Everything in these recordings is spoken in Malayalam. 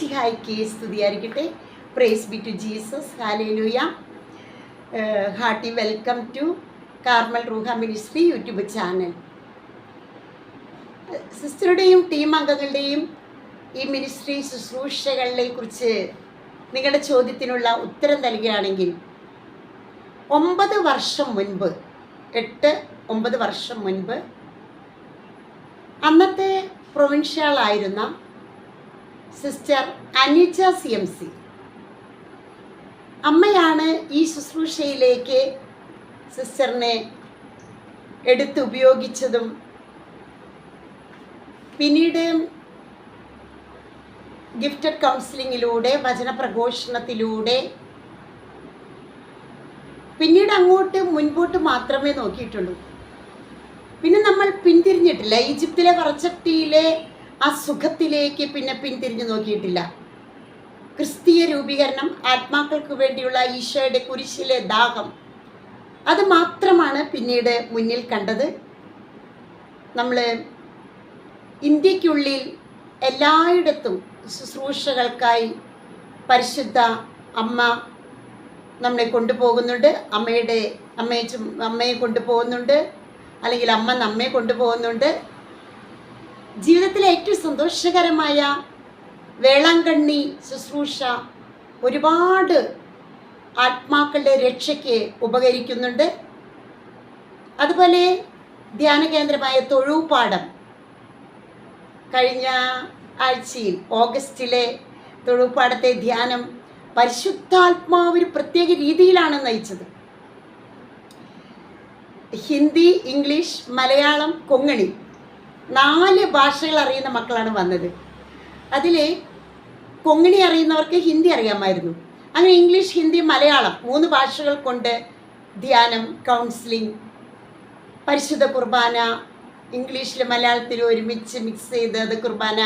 മിശിഹായ്ക്ക് സ്തുതിയായിരിക്കട്ടെ. Praise be to Jesus hallelujah hearty welcome to Carmel Ruha ministry YouTube channel സിസ്റ്ററുടെയും team അംഗങ്ങളുടെയും ഈ മിനിസ്ട്രി ശുശ്രൂഷകളെ കുറിച്ച് നിങ്ങളുടെ ചോദ്യത്തിനുള്ള ഉത്തരം നൽകുകയാണെങ്കിൽ ഒമ്പത് വർഷം മുൻപ് എട്ട് ഒമ്പത് വർഷം മുൻപ് അന്നത്തെ പ്രൊവിൻഷ്യലായിരുന്ന sister Anija C M C. അമ്മയാണ് ഈ ശുശ്രൂഷയിലേക്ക് സിസ്റ്ററിനെ എടുത്ത് ഉപയോഗിച്ചതും പിന്നീട് ഗിഫ്റ്റഡ് കൗൺസിലിങ്ങിലൂടെ വചനപ്രഘോഷണത്തിലൂടെ പിന്നീട് അങ്ങോട്ട് മുൻപോട്ട് മാത്രമേ നോക്കിയിട്ടുള്ളൂ. പിന്നെ നമ്മൾ പിന്തിരിഞ്ഞിട്ടില്ല. ഈജിപ്തിലെ വറച്ചട്ടിയിലെ ആ സുഖത്തിലേക്ക് പിന്നെ പിന്തിരിഞ്ഞു നോക്കിയിട്ടില്ല. ക്രിസ്തീയ രൂപീകരണം ആത്മാക്കൾക്ക് വേണ്ടിയുള്ള ഈശോയുടെ കുരിശിലെ ദാഹം. അത് മാത്രമാണ് പിന്നീട് മുന്നിൽ കണ്ടത്. നമ്മൾ ഇന്ത്യക്കുള്ളിൽ എല്ലായിടത്തും ശുശ്രൂഷകൾക്കായി പരിശുദ്ധ അമ്മ നമ്മളെ കൊണ്ടുപോകുന്നുണ്ട്. അമ്മയുടെ അമ്മയെ അമ്മയെ കൊണ്ടുപോകുന്നുണ്ട്. അല്ലെങ്കിൽ അമ്മ നമ്മെ കൊണ്ടുപോകുന്നുണ്ട്. ജീവിതത്തിലെ ഏറ്റവും സന്തോഷകരമായ വേളാങ്കണ്ണി ശുശ്രൂഷ ഒരുപാട് ആത്മാക്കളുടെ രക്ഷയ്ക്ക് ഉപകരിക്കുന്നുണ്ട്. അതുപോലെ ധ്യാന കേന്ദ്രമായ തൊഴുപാടം കഴിഞ്ഞ ആഴ്ചയിൽ ഓഗസ്റ്റിലെ തൊഴുപാടത്തെ ധ്യാനം പരിശുദ്ധാത്മാവ് ഒരു പ്രത്യേക രീതിയിലാണ് നയിച്ചത്. ഹിന്ദി ഇംഗ്ലീഷ് മലയാളം കൊങ്ങണി നാല് ഭാഷകൾ അറിയുന്ന മക്കളാണ് വന്നത്. അതിൽ കൊങ്ങിണി അറിയുന്നവർക്ക് ഹിന്ദി അറിയാമായിരുന്നു. അങ്ങനെ ഇംഗ്ലീഷ് ഹിന്ദി മലയാളം മൂന്ന് ഭാഷകൾ കൊണ്ട് ധ്യാനം കൗൺസിലിംഗ് പരിശുദ്ധ കുർബാന ഇംഗ്ലീഷിൽ മലയാളത്തിൽ ഒരുമിച്ച് മിക്സ് ചെയ്ത് അത് കുർബാന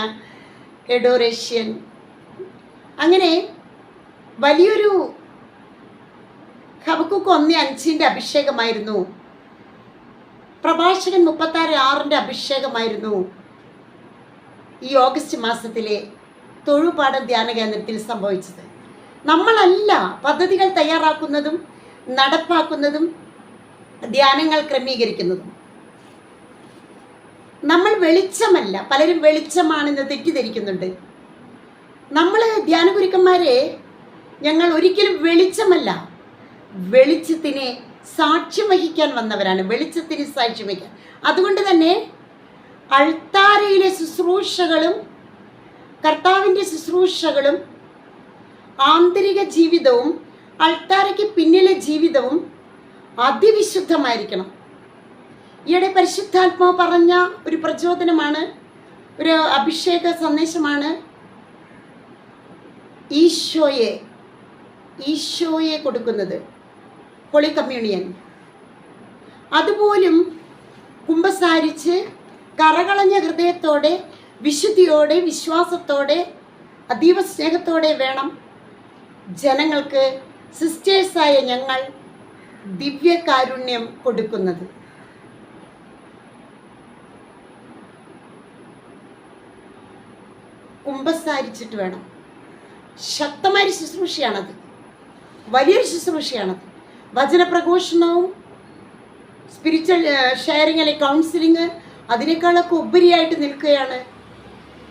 എഡോറേഷ്യൻ അങ്ങനെ വലിയൊരു ഹബക്കുക്ക് ഒന്നേ അഞ്ചിന്റെ അഭിഷേകമായിരുന്നു. പ്രഭാഷകൻ മുപ്പത്തി ആറ് ആറിന്റെ അഭിഷേകമായിരുന്നു ഈ ഓഗസ്റ്റ് മാസത്തിലെ തൊഴുപാടം ധ്യാന കേന്ദ്രത്തിൽ സംഭവിച്ചത്. നമ്മളല്ല പദ്ധതികൾ തയ്യാറാക്കുന്നതും നടപ്പാക്കുന്നതും ധ്യാനങ്ങൾ ക്രമീകരിക്കുന്നതും. നമ്മൾ വെളിച്ചമല്ല പലരും വെളിച്ചമാണെന്ന് തെറ്റിദ്ധരിക്കുന്നുണ്ട്. നമ്മൾ ധ്യാനഗുരുക്കന്മാരെ ഞങ്ങൾ ഒരിക്കലും വെളിച്ചമല്ല വെളിച്ചത്തിനെ സാക്ഷ്യം വഹിക്കാൻ വന്നവരാണ് വെളിച്ചത്തിന് സാക്ഷ്യം വഹിക്കാൻ. അതുകൊണ്ട് തന്നെ അൾത്താരയിലെ ശുശ്രൂഷകളും കർത്താവിന്റെ ശുശ്രൂഷകളും ആന്തരിക ജീവിതവും അൾത്താരയ്ക്ക് പിന്നിലെ ജീവിതവും അതിവിശുദ്ധമായിരിക്കണം. ഈയിടെ പരിശുദ്ധാത്മാവ് പറഞ്ഞ ഒരു പ്രചോദനമാണ് ഒരു അഭിഷേക സന്ദേശമാണ്. ഈശോയെ ഈശോയെ കൊടുക്കുന്നത്. ഹോളി കമ്മ്യൂണിയൻ അതുപോലും കുമ്പസാരിച്ച് കറകളഞ്ഞ ഹൃദയത്തോടെ വിശുദ്ധിയോടെ വിശ്വാസത്തോടെ അതീവ സ്നേഹത്തോടെ വേണം ജനങ്ങൾക്ക് സിസ്റ്റേഴ്സായ ഞങ്ങൾ ദിവ്യകാരുണ്യം കൊടുക്കുന്നത്. കുമ്പസാരിച്ചിട്ട് വേണം. ശക്തമായ ശുശ്രൂഷയാണത്. വലിയൊരു ശുശ്രൂഷയാണത്. വചനപ്രഘോഷണവും സ്പിരിച്വൽ ഷെയറിങ് അല്ലെങ്കിൽ കൗൺസിലിങ് അതിനേക്കാളൊക്കെ ഉപരിയായിട്ട് നിൽക്കുകയാണ്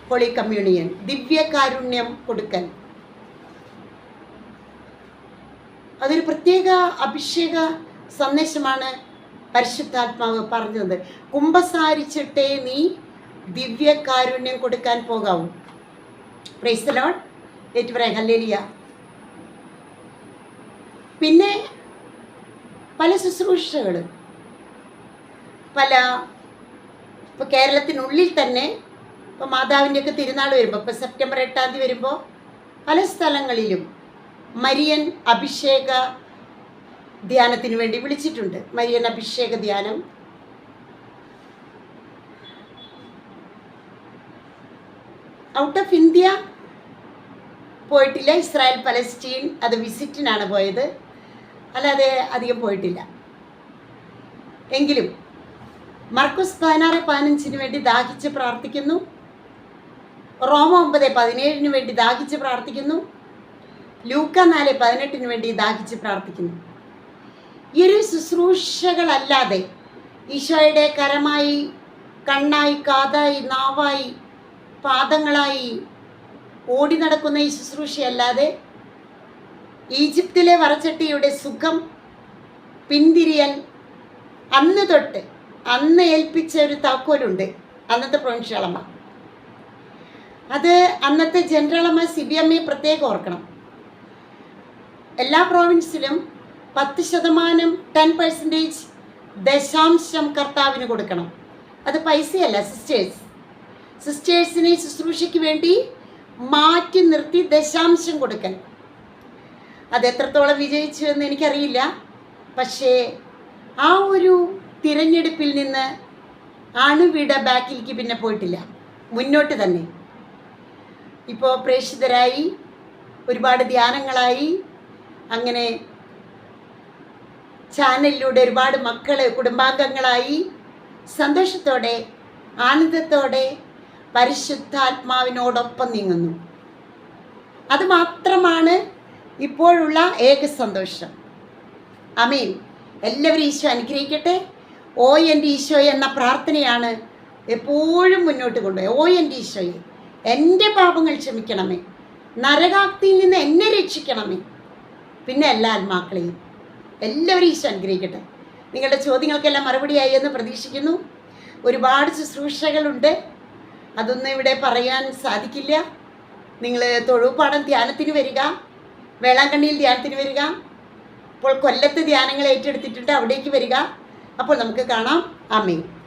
ഹോളി കമ്മ്യൂണിയൻ ദിവ്യകാരുണ്യം കൊടുക്കൽ. അതൊരു പ്രത്യേക അഭിഷേക സന്ദേശമാണ് പരിശുദ്ധാത്മാവ് പറഞ്ഞത് കുംഭസാരിച്ചിട്ടേ നീ ദിവ്യകാരുണ്യം കൊടുക്കാൻ പോകാവൂ. പ്രൈസലോൺ ഏറ്റു പറയാം ഹല്ലേലിയ പിന്നെ പല ശുശ്രൂഷകൾ പല ഇപ്പോൾ കേരളത്തിനുള്ളിൽ തന്നെ ഇപ്പോൾ മാതാവിന്റെയൊക്കെ തിരുനാൾ വരുമ്പോൾ ഇപ്പോൾ സെപ്റ്റംബർ എട്ടാം തീയതി വരുമ്പോൾ പല സ്ഥലങ്ങളിലും മരിയൻ അഭിഷേക ധ്യാനത്തിന് വേണ്ടി വിളിച്ചിട്ടുണ്ട്. മരിയൻ അഭിഷേക ധ്യാനം. ഔട്ട് ഓഫ് ഇന്ത്യ പോയിട്ടില്ല. ഇസ്രായേൽ പലസ്റ്റീൻ അത് വിസിറ്റിനാണ് പോയത്. അല്ലാതെ അധികം പോയിട്ടില്ല. എങ്കിലും മർക്കുസ് പതിനാറ് പതിനഞ്ചിന് വേണ്ടി ദാഹിച്ച് പ്രാർത്ഥിക്കുന്നു. റോമ ഒമ്പത് പതിനേഴിന് വേണ്ടി ദാഹിച്ച് പ്രാർത്ഥിക്കുന്നു. ലൂക്ക നാല് പതിനെട്ടിന് വേണ്ടി ദാഹിച്ച് പ്രാർത്ഥിക്കുന്നു. ഈ ഒരു ശുശ്രൂഷകളല്ലാതെ ഈശോയുടെ കരമായി കണ്ണായി കാതായി നാവായി പാദങ്ങളായി ഓടി നടക്കുന്ന ഈ ശുശ്രൂഷയല്ലാതെ ഈജിപ്തിലെ വറച്ചട്ടിയുടെ സുഖം പിന്തിരിയൽ അന്ന് തൊട്ട് അന്ന് ഏൽപ്പിച്ച ഒരു താക്കോലുണ്ട്. അന്നത്തെ പ്രൊവിൻഷ്യളമ്മ അത് അന്നത്തെ ജനറളമ്മ സി ബി എം ഇ പ്രത്യേകം ഓർക്കണം. എല്ലാ പ്രോവിൻസിലും പത്ത് ശതമാനം ടെൻ പെർസെന്റേജ് ദശാംശം കർത്താവിന് കൊടുക്കണം. അത് പൈസയല്ല സിസ്റ്റേഴ്സ് സിസ്റ്റേഴ്സിനെ ശുശ്രൂഷയ്ക്ക് വേണ്ടി മാറ്റി നിർത്തി ദശാംശം കൊടുക്കൽ. അത് എത്രത്തോളം വിജയിച്ചു എന്ന് എനിക്കറിയില്ല. പക്ഷേ ആ ഒരു തിരഞ്ഞെടുപ്പിൽ നിന്ന് അണുവിട ബാക്കിലേക്ക് പിന്നെ പോയിട്ടില്ല. മുന്നോട്ട് തന്നെ. ഇപ്പോൾ പ്രേക്ഷിതരായി ഒരുപാട് ധ്യാനങ്ങളായി അങ്ങനെ ചാനലിലൂടെ ഒരുപാട് മക്കൾ കുടുംബാംഗങ്ങളായി സന്തോഷത്തോടെ ആനന്ദത്തോടെ പരിശുദ്ധാത്മാവിനോടൊപ്പം നീങ്ങുന്നു. അത് മാത്രമാണ് ഇപ്പോഴുള്ള ഏക സന്തോഷം. അമീൻ എല്ലാവരും ഈശോ അനുഗ്രഹിക്കട്ടെ. ഓ എന്റെ ഈശോ എന്ന പ്രാർത്ഥനയാണ് എപ്പോഴും മുന്നോട്ട് കൊണ്ടുപോയി ഓ എന്റെ ഈശോയെ എന്റെ പാപങ്ങൾ ക്ഷമിക്കണമേ. നരകാക്തിയിൽ നിന്ന് എന്നെ രക്ഷിക്കണമേ. പിന്നെ എല്ലാ ആത്മാക്കളെയും. എല്ലാവരും ഈശോ അനുഗ്രഹിക്കട്ടെ. നിങ്ങളുടെ ചോദ്യങ്ങൾക്കെല്ലാം മറുപടിയായി എന്ന് പ്രതീക്ഷിക്കുന്നു. ഒരുപാട് ശുശ്രൂഷകളുണ്ട്. അതൊന്നും ഇവിടെ പറയാൻ സാധിക്കില്ല. നിങ്ങൾ തൊഴുപാടം ധ്യാനത്തിന് വരിക. വേളാങ്കണ്ണിയിൽ ധ്യാനത്തിന് വരിക. അപ്പോൾ കൊല്ലത്ത് ധ്യാനങ്ങൾ ഏറ്റെടുത്തിട്ടുണ്ട്. അവിടേക്ക് വരിക. അപ്പോൾ നമുക്ക് കാണാം. അമ്മയും